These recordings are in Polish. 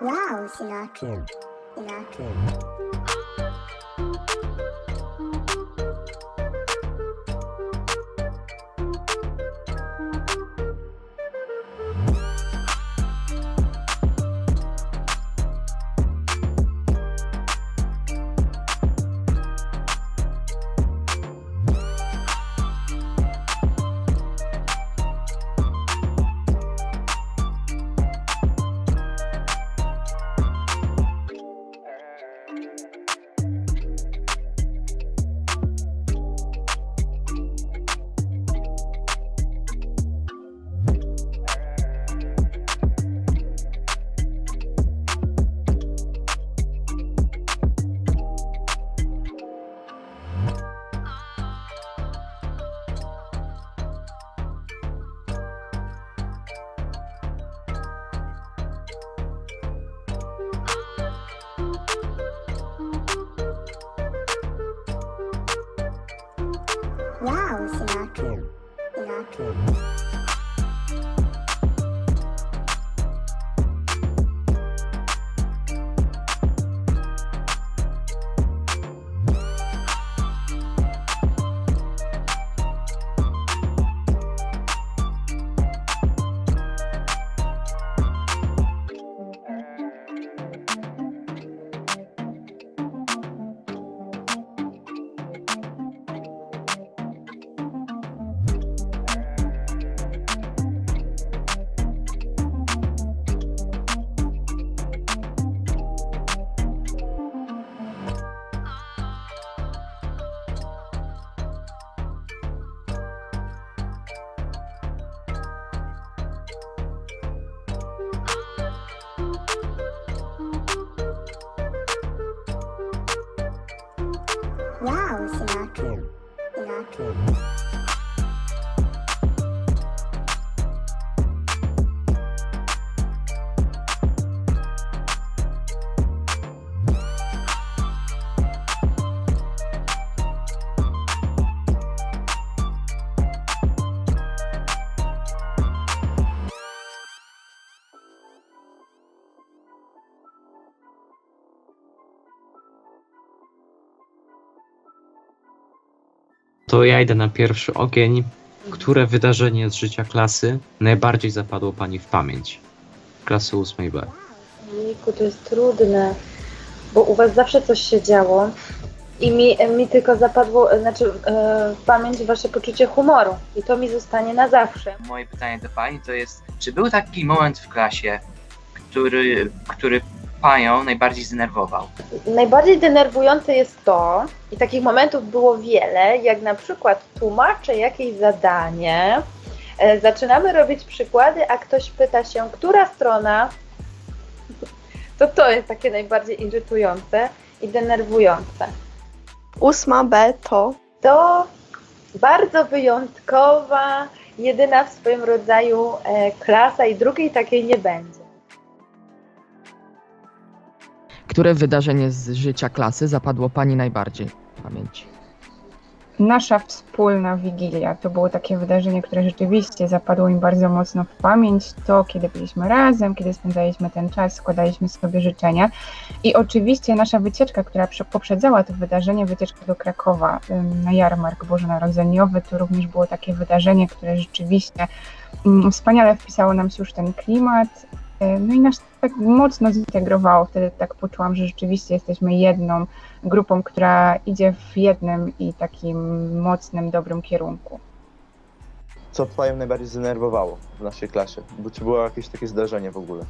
Wow, Sinatra. Sinatra. To ja idę na pierwszy ogień. Które wydarzenie z życia klasy najbardziej zapadło Pani w pamięć? Klasy 8B. Jejku, to jest trudne, bo u was zawsze coś się działo i mi, mi tylko zapadło, znaczy e, w pamięć wasze poczucie humoru i to mi zostanie na zawsze. Moje pytanie do Pani to jest, czy był taki moment w klasie, który, który Panią najbardziej zdenerwował? Najbardziej denerwujące jest to, i takich momentów było wiele, jak na przykład tłumaczę jakieś zadanie, e, zaczynamy robić przykłady, a ktoś pyta się, która strona, to to jest takie najbardziej irytujące i denerwujące. Ósma B to To bardzo wyjątkowa, jedyna w swoim rodzaju e, klasa i drugiej takiej nie będzie. Które wydarzenie z życia klasy zapadło Pani najbardziej w pamięci? Nasza wspólna wigilia to było takie wydarzenie, które rzeczywiście zapadło mi bardzo mocno w pamięć. To, kiedy byliśmy razem, kiedy spędzaliśmy ten czas, składaliśmy sobie życzenia. I oczywiście nasza wycieczka, która prze- poprzedzała to wydarzenie, wycieczka do Krakowa na jarmark bożonarodzeniowy, to również było takie wydarzenie, które rzeczywiście ym, wspaniale wpisało nam się już ten klimat. No i nas tak mocno zintegrowało. Wtedy tak poczułam, że rzeczywiście jesteśmy jedną grupą, która idzie w jednym i takim mocnym, dobrym kierunku. Co Panią najbardziej zdenerwowało w naszej klasie? Bo czy było jakieś takie zdarzenie w ogóle?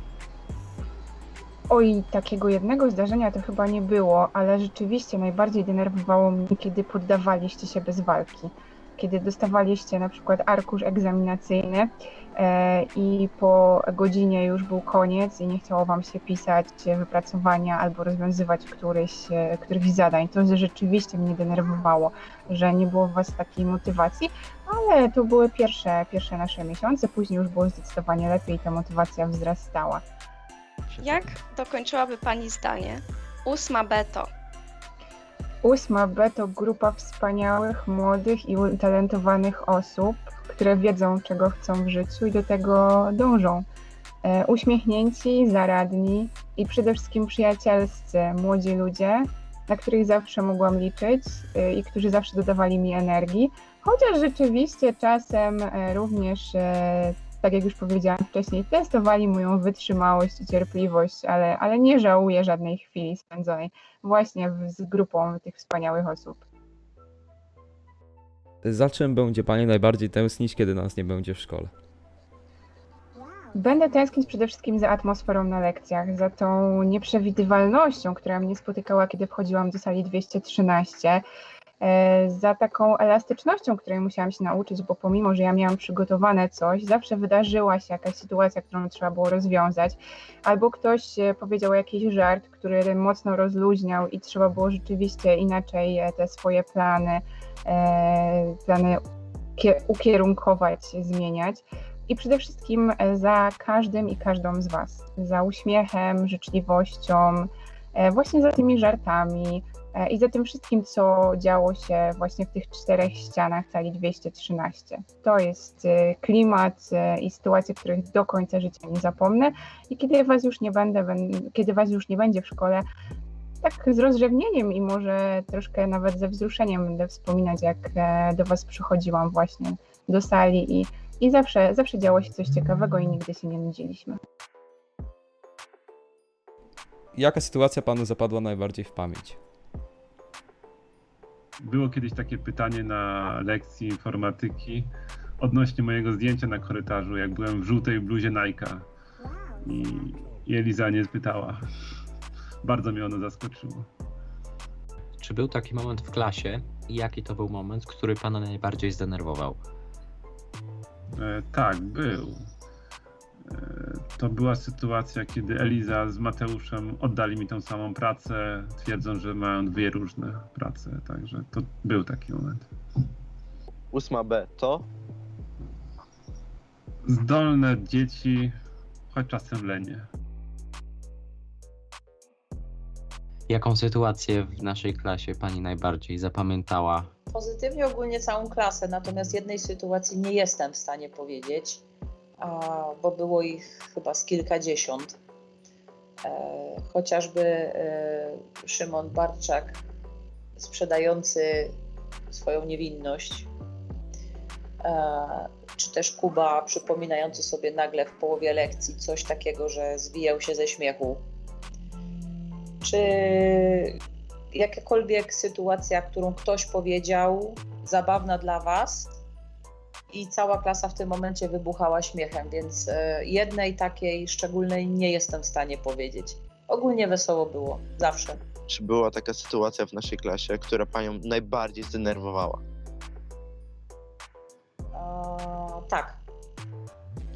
Oj, takiego jednego zdarzenia to chyba nie było, ale rzeczywiście najbardziej denerwowało mnie, kiedy poddawaliście się bez walki. Kiedy dostawaliście na przykład arkusz egzaminacyjny e, i po godzinie już był koniec i nie chciało Wam się pisać wypracowania albo rozwiązywać któryś, e, którychś zadań. To rzeczywiście mnie denerwowało, że nie było w Was takiej motywacji, ale to były pierwsze, pierwsze nasze miesiące, później już było zdecydowanie lepiej i ta motywacja wzrastała. jak dokończyłaby Pani zdanie? Ósma B to Ósma B to grupa wspaniałych, młodych i utalentowanych osób, które wiedzą, czego chcą w życiu i do tego dążą. E, uśmiechnięci, zaradni, i przede wszystkim przyjacielscy, młodzi ludzie, na których zawsze mogłam liczyć y, i którzy zawsze dodawali mi energii. Chociaż rzeczywiście czasem e, również, e, tak jak już powiedziałam wcześniej, testowali moją wytrzymałość i cierpliwość, ale, ale nie żałuję żadnej chwili spędzonej właśnie z grupą tych wspaniałych osób. Za czym będzie Pani najbardziej tęsknić, kiedy nas nie będzie w szkole? Będę tęsknić przede wszystkim za atmosferą na lekcjach, za tą nieprzewidywalnością, która mnie spotykała, kiedy wchodziłam do sali 213, e, za taką elastycznością, której musiałam się nauczyć, bo pomimo, że ja miałam przygotowane coś, zawsze wydarzyła się jakaś sytuacja, którą trzeba było rozwiązać, albo ktoś e, powiedział jakiś żart, który mocno rozluźniał i trzeba było rzeczywiście inaczej e, te swoje plany, e, plany kie- ukierunkować, zmieniać i przede wszystkim e, za każdym i każdą z Was. Za uśmiechem, życzliwością, e, właśnie za tymi żartami e, i za tym wszystkim, co działo się właśnie w tych czterech ścianach sali 213. To jest e, klimat e, i sytuacje, których do końca życia nie zapomnę i kiedy Was już nie będę, kiedy Was już nie będzie w szkole, tak z rozrzewnieniem i może troszkę nawet ze wzruszeniem będę wspominać, jak e, do Was przychodziłam właśnie do sali i i zawsze, zawsze działo się coś ciekawego i nigdy się nie nudziliśmy. Jaka sytuacja Panu zapadła najbardziej w pamięć? Było kiedyś takie pytanie na lekcji informatyki odnośnie mojego zdjęcia na korytarzu, jak byłem w żółtej bluzie Nike'a i, i Eliza nie spytała. Bardzo mnie ono zaskoczyło. Czy był taki moment w klasie i jaki to był moment, który pana najbardziej zdenerwował? E, tak, był. E, to była sytuacja, kiedy Eliza z Mateuszem oddali mi tą samą pracę, twierdząc, że mają dwie różne prace, także to był taki moment. 8B to Zdolne dzieci, choć czasem lenie. Jaką sytuację w naszej klasie pani najbardziej zapamiętała? Pozytywnie ogólnie całą klasę, natomiast jednej sytuacji nie jestem w stanie powiedzieć, bo było ich chyba z kilkadziesiąt. E, chociażby e, Szymon Barczak sprzedający swoją niewinność, e, czy też Kuba przypominający sobie nagle w połowie lekcji coś takiego, że zwijał się ze śmiechu. Czy jakakolwiek sytuacja, którą ktoś powiedział, zabawna dla Was i cała klasa w tym momencie wybuchała śmiechem, więc e, jednej takiej szczególnej nie jestem w stanie powiedzieć. Ogólnie wesoło było, zawsze. czy była taka sytuacja w naszej klasie, która panią najbardziej zdenerwowała? E, tak.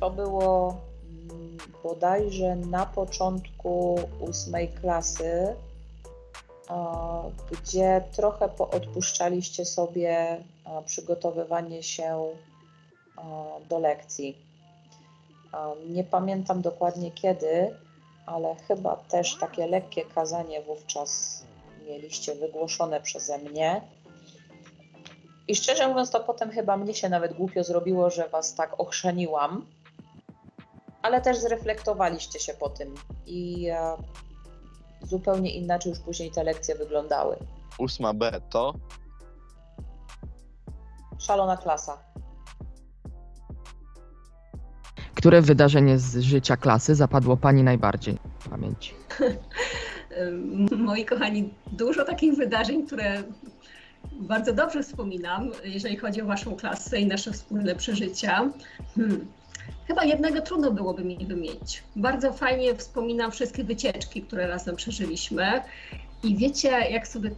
To było mm, bodajże na początku ósmej klasy, gdzie trochę poodpuszczaliście sobie przygotowywanie się do lekcji. Nie pamiętam dokładnie kiedy, ale chyba też takie lekkie kazanie wówczas mieliście wygłoszone przeze mnie. I szczerze mówiąc, to potem chyba mnie się nawet głupio zrobiło, że was tak ochrzaniłam, ale też zreflektowaliście się po tym i e, zupełnie inaczej już później te lekcje wyglądały. 8B to Szalona klasa. Które wydarzenie z życia klasy zapadło Pani najbardziej w pamięci? Moi kochani, dużo takich wydarzeń, które bardzo dobrze wspominam, jeżeli chodzi o Waszą klasę i nasze wspólne przeżycia. Hmm. Chyba jednego trudno byłoby mi wymienić. Bardzo fajnie wspominam wszystkie wycieczki, które razem przeżyliśmy. I wiecie, jak sobie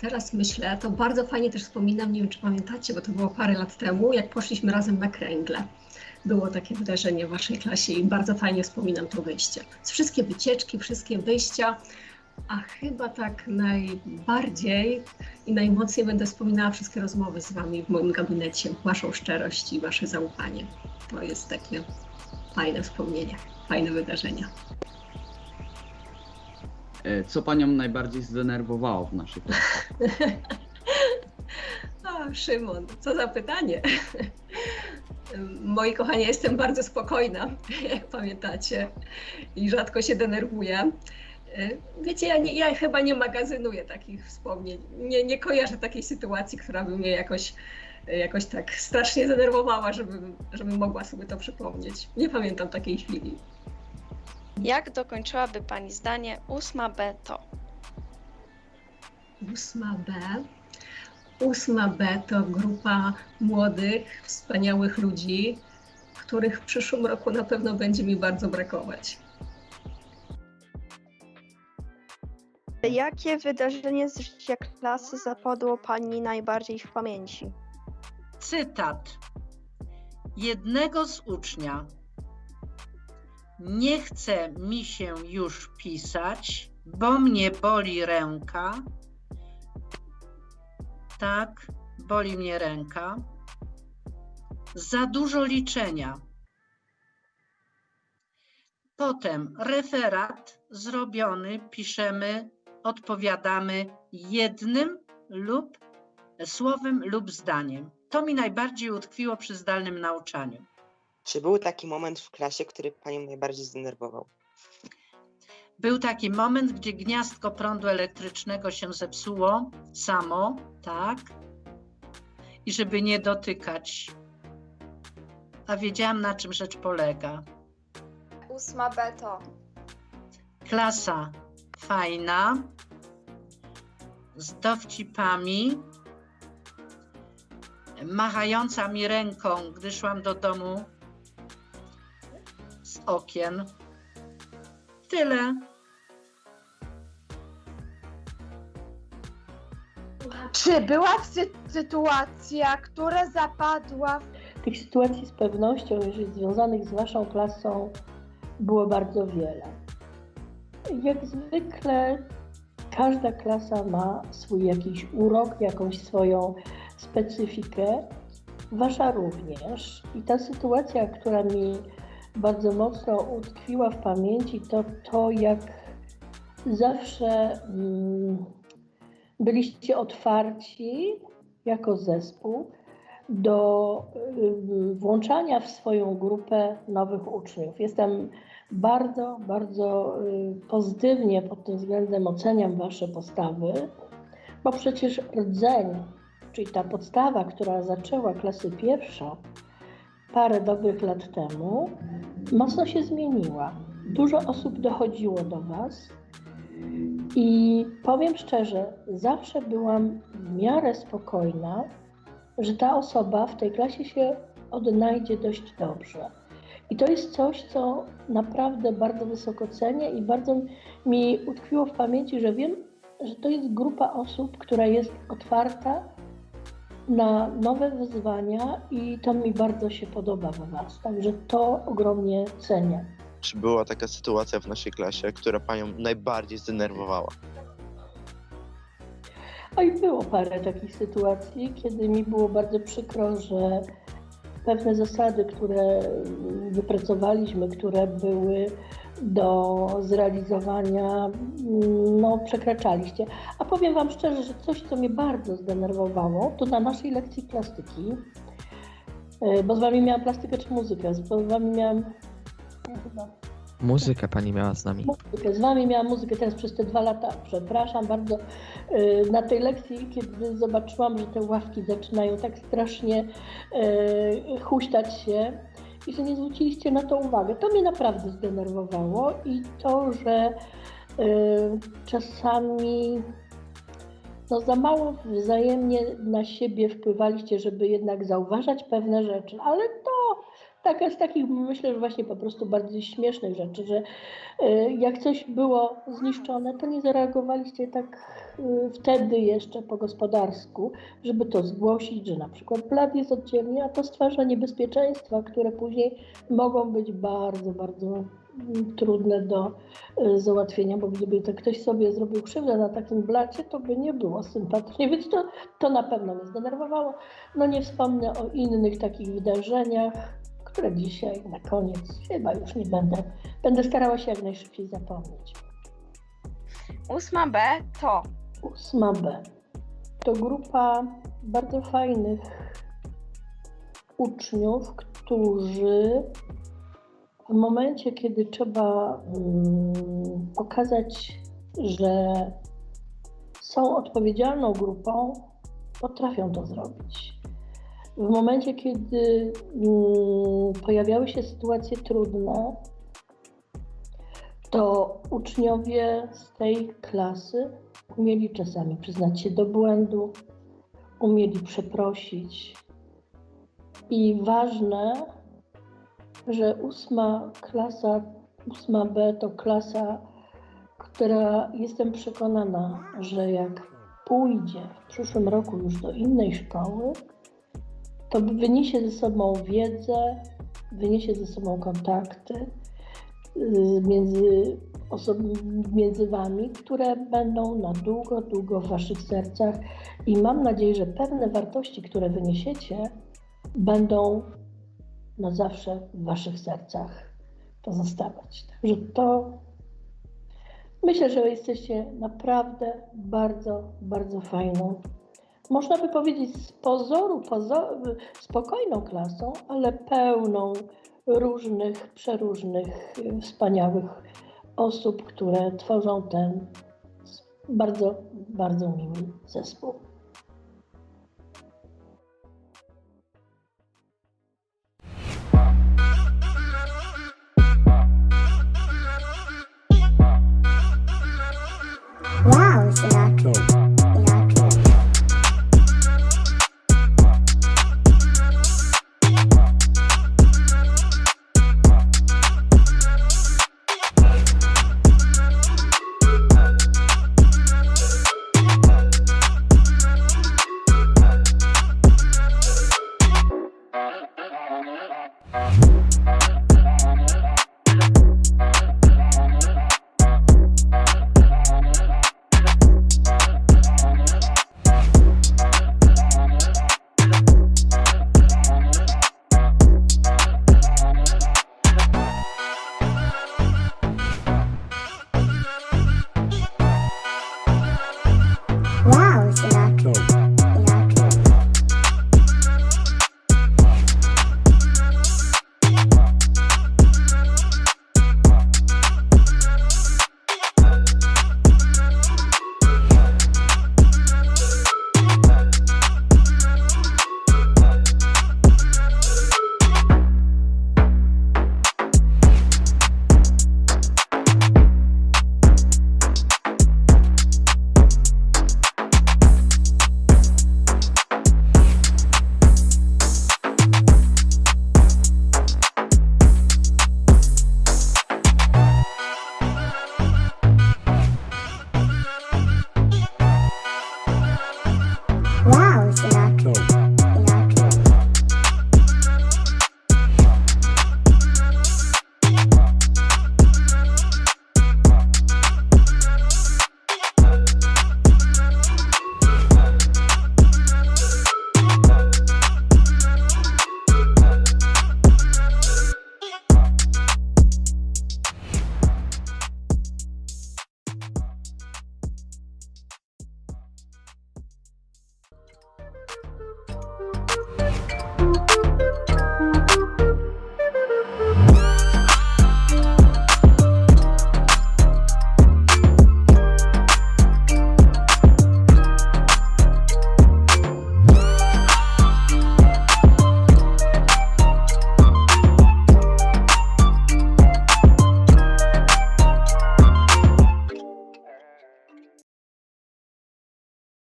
teraz myślę, to bardzo fajnie też wspominam, nie wiem czy pamiętacie, bo to było parę lat temu, jak poszliśmy razem na kręgle. Było takie wydarzenie w Waszej klasie i bardzo fajnie wspominam to wyjście. Wszystkie wycieczki, wszystkie wyjścia, a chyba tak najbardziej i najmocniej będę wspominała wszystkie rozmowy z Wami w moim gabinecie, Waszą szczerość i Wasze zaufanie. To jest takie fajne wspomnienie, fajne wydarzenia. E, Co panią najbardziej zdenerwowało w naszej klasie? A, Szymon, co za pytanie. Moi kochani, jestem bardzo spokojna, jak pamiętacie, i rzadko się denerwuję. Wiecie, ja, nie, ja chyba nie magazynuję takich wspomnień. Nie, nie kojarzę takiej sytuacji, która by mnie jakoś, jakoś tak strasznie zdenerwowała, żebym, żebym mogła sobie to przypomnieć. Nie pamiętam takiej chwili. Jak dokończyłaby Pani zdanie 8b to? 8B. 8B to grupa młodych, wspaniałych ludzi, których w przyszłym roku na pewno będzie mi bardzo brakować. Jakie wydarzenie z życia klasy zapadło Pani najbardziej w pamięci? Cytat jednego z ucznia. Nie chce mi się już pisać, bo mnie boli ręka. Tak, boli mnie ręka. Za dużo liczenia. Potem referat zrobiony, piszemy, odpowiadamy jednym lub słowem lub zdaniem. To mi najbardziej utkwiło przy zdalnym nauczaniu. Czy był taki moment w klasie, który Panią najbardziej zdenerwował? Był taki moment, gdzie gniazdko prądu elektrycznego się zepsuło samo, tak? I żeby nie dotykać. A wiedziałam, na czym rzecz polega. 8B to. Klasa fajna, z dowcipami, machająca mi ręką, gdy szłam do domu z okien. Tyle. Czy była sy- sytuacja, która zapadła Tych sytuacji z pewnością, jeżeli związanych z Waszą klasą, było bardzo wiele. Jak zwykle, każda klasa ma swój jakiś urok, jakąś swoją specyfikę. Wasza również. I ta sytuacja, która mi bardzo mocno utkwiła w pamięci, to to, jak zawsze mm, byliście otwarci jako zespół do y, włączania w swoją grupę nowych uczniów. Jestem bardzo, bardzo y, pozytywnie pod tym względem oceniam Wasze postawy, bo przecież rdzeń, czyli ta podstawa, która zaczęła klasy pierwszą parę dobrych lat temu, mocno się zmieniła. Dużo osób dochodziło do Was i powiem szczerze, zawsze byłam w miarę spokojna, że ta osoba w tej klasie się odnajdzie dość dobrze. I to jest coś, co naprawdę bardzo wysoko cenię i bardzo mi utkwiło w pamięci, że wiem, że to jest grupa osób, która jest otwarta na nowe wyzwania i to mi bardzo się podoba w Was. Także to ogromnie cenię. Czy była taka sytuacja w naszej klasie, która Panią najbardziej zdenerwowała? Oj, było parę takich sytuacji, kiedy mi było bardzo przykro, że pewne zasady, które wypracowaliśmy, które były do zrealizowania, no przekraczaliście. A powiem Wam szczerze, że coś, co mnie bardzo zdenerwowało, to na naszej lekcji plastyki, y, bo z Wami miałam plastykę czy muzykę, z Wami miałam chyba Muzykę pani miała z nami. muzykę. Z wami miałam muzykę teraz przez te dwa lata. Przepraszam bardzo. Yy, Na tej lekcji, kiedy zobaczyłam, że te ławki zaczynają tak strasznie yy, huśtać się i że nie zwróciliście na to uwagę. To mnie naprawdę zdenerwowało i to, że yy, czasami no za mało wzajemnie na siebie wpływaliście, żeby jednak zauważać pewne rzeczy, ale to taka z takich, myślę, że właśnie po prostu bardziej śmiesznych rzeczy, że y, jak coś było zniszczone, to nie zareagowaliście tak y, wtedy jeszcze po gospodarsku, żeby to zgłosić, że na przykład plat jest oddzielnie, a to stwarza niebezpieczeństwa, które później mogą być bardzo, bardzo mm, trudne do y, załatwienia, bo gdyby to ktoś sobie zrobił krzywdę na takim blacie, to by nie było sympatycznie, więc to, to na pewno mnie zdenerwowało. No nie wspomnę o innych takich wydarzeniach, które dzisiaj na koniec chyba już nie będę, będę starała się jak najszybciej zapomnieć. 8B to. 8B to grupa bardzo fajnych uczniów, którzy w momencie, kiedy trzeba mm, pokazać że są odpowiedzialną grupą, potrafią to zrobić. W momencie, kiedy mm, pojawiały się sytuacje trudne, to uczniowie z tej klasy umieli czasami przyznać się do błędu, umieli przeprosić. I ważne, że ósma klasa, ósma B to klasa, która jestem przekonana, że jak pójdzie w przyszłym roku już do innej szkoły, to wyniesie ze sobą wiedzę, wyniesie ze sobą kontakty y, między, między Wami, które będą na długo, długo w Waszych sercach i mam nadzieję, że pewne wartości, które wyniesiecie, będą na zawsze w Waszych sercach pozostawać. Także to myślę, że jesteście naprawdę bardzo, bardzo fajną można by powiedzieć z pozoru pozo- spokojną klasą, ale pełną różnych, przeróżnych, y, wspaniałych osób, które tworzą ten bardzo, bardzo miły zespół.